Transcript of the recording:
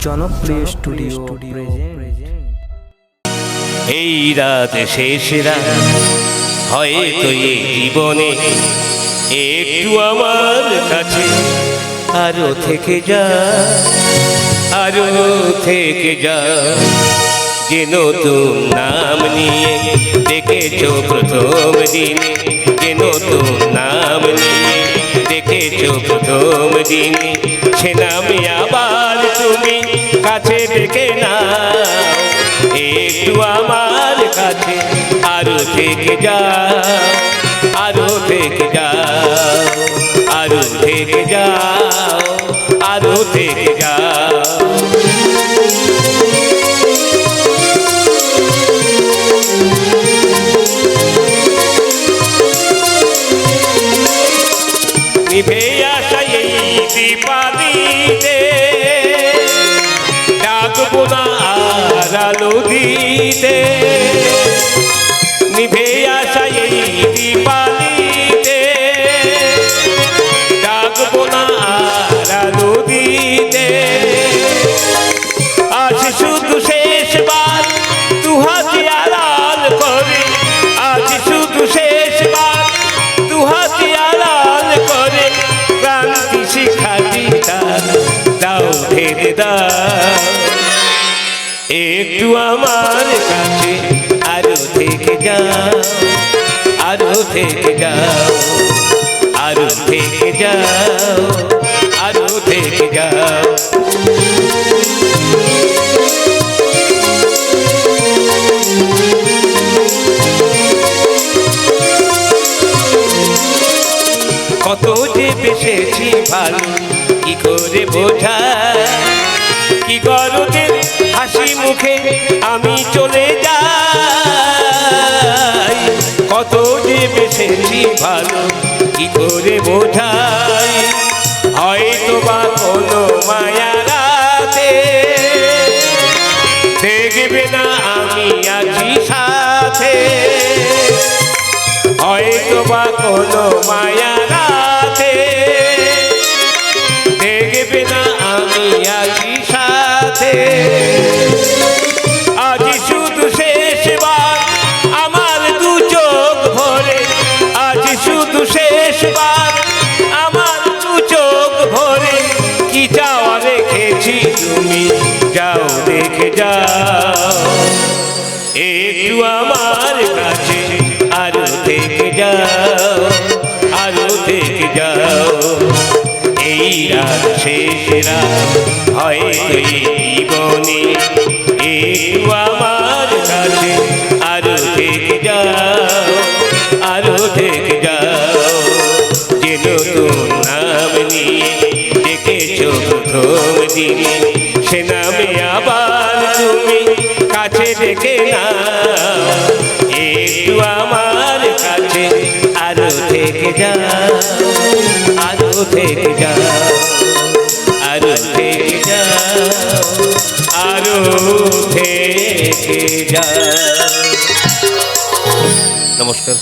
জনপ্রিয় স্টুডিও এই রাত শেষ রাত হয়তো এই জীবনে। একটু আমার কাছে আরও থেকে যা আরও থেকে যা। যে নতুন নাম নিয়ে দেখেছ প্রথম দিনে যে নতুন নাম নিয়ে দেখেছ প্রথম দিনে সে নামে আবার কাছে ডেকে না একটু আমার কাছে আরও থেকে যাও, আরও থেকে যাও, আরও থেকে যাও, আরও থেকে যাও। নিভে আসা এই আর আলো দিতে নিভে আসা এই দীপালিতে, ডাকবো না আর আলো দিতে আজ শুধু শেষবার দু হাতে আড়াল করে, আজ শুধু শেষবার দু হাতে আড়াল করে, ক্রান্তি শিখাটি দাও ঢেলে দাও। একটু আমার কাছে আরও থেকে যাও, আরও থেকে যাও, আরও থেকে যাও, আরও থেকে যাও। কত যে বেসেছি ভালো, কি করে বোঝা কি গরজে মুখে আমি চলে যাই। কত যে বেসেছি ভালো, কি করে বোঝাই? হয়তো বা কোনো মায়া রাতে দেখবে না আমি আছি সাথে। হয়তো বা কোনো মায়া রাতে দেখবে না আমি আছি রেখেছি তুমি যাও, দেখে যাও। একটু আমার কাছে আরও থেকে যাও, আরও থেকে যাও। এই রাত শেষ রাত হয়তো জীবনে। একটু আমার কাছে আরও থেকে যাও, আরও থেকে যাও। যে নতুন নাম নিয়ে প্রথম দিনে সে নামে আবার তুমি কাছে ডেকে না একটু আমার কাছে আরও থেকে যাও, আরও থেকে যাও, আরও থেকে যাও, আরও থেকে যাও। নমস্কার।